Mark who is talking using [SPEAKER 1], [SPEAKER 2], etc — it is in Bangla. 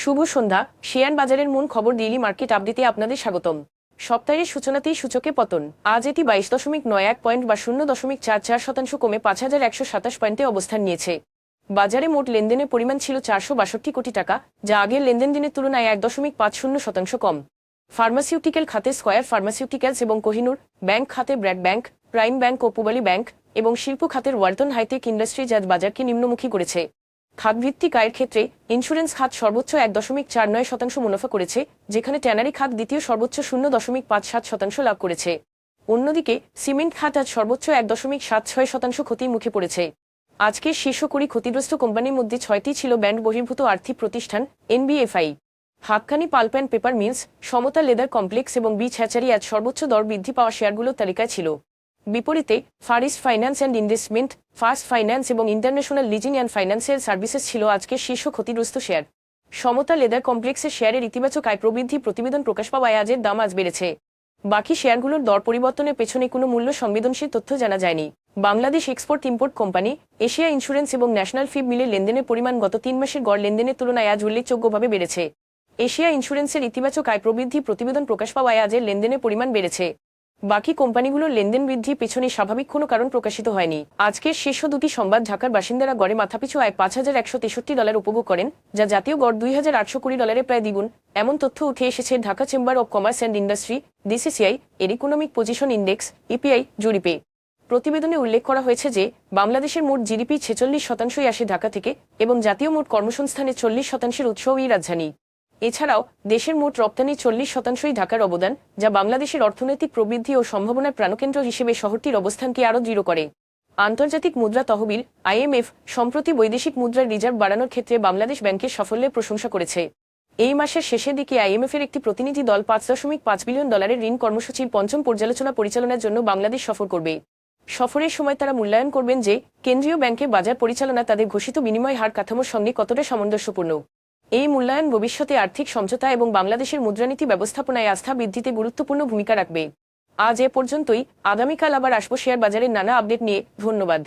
[SPEAKER 1] শুভ সন্ধ্যা। শেয়ার বাজারের মূল খবর ডেইলি মার্কেট আপডেটে আপনাদের স্বাগতম। সপ্তাহের সূচনাতেই সূচকে পতন। আজ এটি বাইশ দশমিক নয় এক পয়েন্ট বা শূন্য দশমিক চার চার শতাংশ কমে পাঁচ হাজার একশো সাতাশ পয়েন্টে অবস্থান নিয়েছে। বাজারে মোট লেনদেনের পরিমাণ ছিল চারশো বাষট্টি কোটি টাকা, যা আগের লেনদেন দিনের তুলনায় এক দশমিক পাঁচ শূন্য শতাংশ কম। ফার্মাসিউটিক্যাল খাতে স্কয়ার ফার্মাসিউটিক্যালস এবং কোহিনুর, ব্যাংক খাতে ব্র্যাড ব্যাংক, প্রাইম ব্যাংক ও পুবালি ব্যাংক এবং শিল্প খাতের ওয়ার্তন হাইটেক ইন্ডাস্ট্রিজ আজ বাজারকে নিম্নমুখী করেছে। খাতভিত্তিক আয়ের ক্ষেত্রে ইন্স্যুরেন্স খাত সর্বোচ্চ এক দশমিক চার নয় শতাংশ মুনাফা করেছে, যেখানে ট্যানারি খাত দ্বিতীয় সর্বোচ্চ শূন্য দশমিক পাঁচ সাত শতাংশ লাভ করেছে। অন্যদিকে, সিমেন্ট খাত আজ সর্বোচ্চ এক দশমিক সাত ছয় শতাংশ ক্ষতির মুখে পড়েছে। আজকের শীর্ষ কুড়ি ক্ষতিগ্রস্ত কোম্পানির মধ্যে ছয়টি ছিল ব্যান্ড বহির্ভূত আর্থিক প্রতিষ্ঠান, NBFI. Haqqani pulp and paper mills, Samata leather complex এবং বিচ হ্যাচারি আজ সর্বোচ্চ দর বৃদ্ধি পাওয়া শেয়ারগুলোর তালিকায় ছিল। বিপরীতে Faris finance and investment, first finance এবং international leasing and financial services ছিল আজকে শীর্ষ ক্ষতিগ্রস্ত শেয়ার। সমতা লেদার কমপ্লেক্সের শেয়ারের ইতিবাচক আয় প্রবৃদ্ধি প্রতিবেদন প্রকাশ পাওয়ায় আজের দাম আজ বেড়েছে। বাকি শেয়ারগুলোর দর পরিবর্তনের পেছনে কোনো মূল্য সংবেদনশীল তথ্য জানা যায়নি। Bangladesh export import company, Asia insurance এবং ন্যাশনাল ফিব মিলে লেনদেনের পরিমাণ গত তিন মাসের গড় লেনদেনের তুলনায় আজ উল্লেখযোগ্যভাবে বেড়েছে। এশিয়া ইন্স্যুরেন্সের ইতিবাচক আয় প্রবৃদ্ধি প্রতিবেদন প্রকাশ পাওয়ায় আজের লেনদেনের পরিমাণ বেড়েছে। বাকি কোম্পানিগুলোর লেনদেন বৃদ্ধির পেছনে স্বাভাবিক কোনো কারণ প্রকাশিত হয়নি। আজকের শীর্ষ দুটি সংবাদ ঢাকার বাসিন্দারা গড়ে মাথাপিছু আয় পাঁচ হাজার একশো তেষট্টি ডলার উপভোগ করেন, যা জাতীয় গড় দুই হাজার আটশো কুড়ি ডলারে প্রায় দ্বিগুণ। এমন তথ্য উঠে এসেছে Dhaka chamber of commerce and industry, DCCI, এর ইকোনমিক পজিশন ইন্ডেক্স, ইপিআই, জরিপে। প্রতিবেদনে উল্লেখ করা হয়েছে যে, বাংলাদেশের মোট জিডিপি ছেচল্লিশ শতাংশই আসে ঢাকা থেকে, এবং জাতীয় মোট কর্মসংস্থানের চল্লিশ শতাংশের উৎসও এই রাজধানী। এছাড়াও দেশের মোট রপ্তানি চল্লিশ শতাংশই ঢাকার অবদান, যা বাংলাদেশের অর্থনৈতিক প্রবৃদ্ধি ও সম্ভাবনার প্রাণকেন্দ্র হিসেবে শহরটির অবস্থানকে আরও দৃঢ় করে। আন্তর্জাতিক মুদ্রা তহবিল আইএমএফ সম্প্রতি বৈদেশিক মুদ্রার রিজার্ভ বাড়ানোর ক্ষেত্রে বাংলাদেশ ব্যাংকের সাফল্যের প্রশংসা করেছে। এই মাসের শেষের দিকে আইএমএফ এর একটি প্রতিনিধি দল পাঁচ দশমিক পাঁচ বিলিয়ন ডলারের ঋণ কর্মসূচির পঞ্চম পর্যালোচনা পরিচালনার জন্য বাংলাদেশ সফর করবে। সফরের সময় তারা মূল্যায়ন করবেন যে, কেন্দ্রীয় ব্যাংকে বাজার পরিচালনা তাদের ঘোষিত বিনিময় হার কাঠামোর সঙ্গে কতটা সামঞ্জস্যপূর্ণ। এই মূল্যায়ন ভবিষ্যতে আর্থিক সমঝোতা এবং বাংলাদেশের মুদ্রানীতি ব্যবস্থাপনায় আস্থা বৃদ্ধিতে গুরুত্বপূর্ণ ভূমিকা রাখবে। আজ এ পর্যন্তই। আগামীকাল আবার আসব শেয়ার বাজারের নানা আপডেট নিয়ে। ধন্যবাদ।